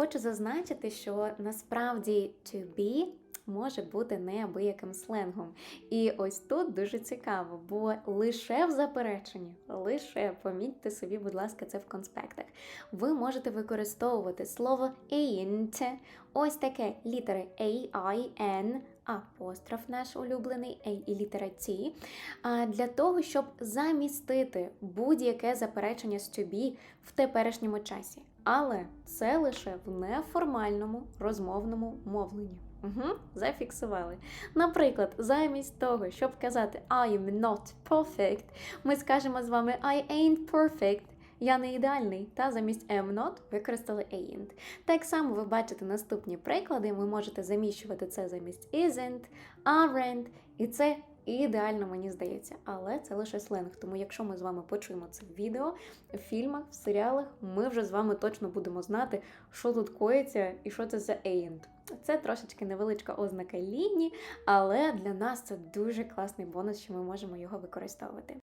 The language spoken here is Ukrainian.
Хочу зазначити, що насправді to be може бути неабияким сленгом. І ось тут дуже цікаво, бо лише в запереченні, лише помітьте собі, будь ласка, це в конспектах. Ви можете використовувати слово ain't, ось таке літери A, I, N, апостроф наш улюблений, і літера T, для того, щоб замістити будь-яке заперечення з to в теперішньому часі. Але це лише в неформальному розмовному мовленні. Угу, зафіксували. Наприклад, замість того, щоб казати I not perfect, ми скажемо з вами I ain't perfect. Я не ідеальний, та замість am not використали ain't. Так само ви бачите наступні приклади, ви можете заміщувати це замість isn't, aren't, і це ідеально, мені здається. Але це лише сленг. Тому якщо ми з вами почуємо це в відео, в фільмах, в серіалах, ми вже з вами точно будемо знати, що тут коїться і що це за ain't. Це трошечки невеличка ознака лінії, але для нас це дуже класний бонус, що ми можемо його використовувати.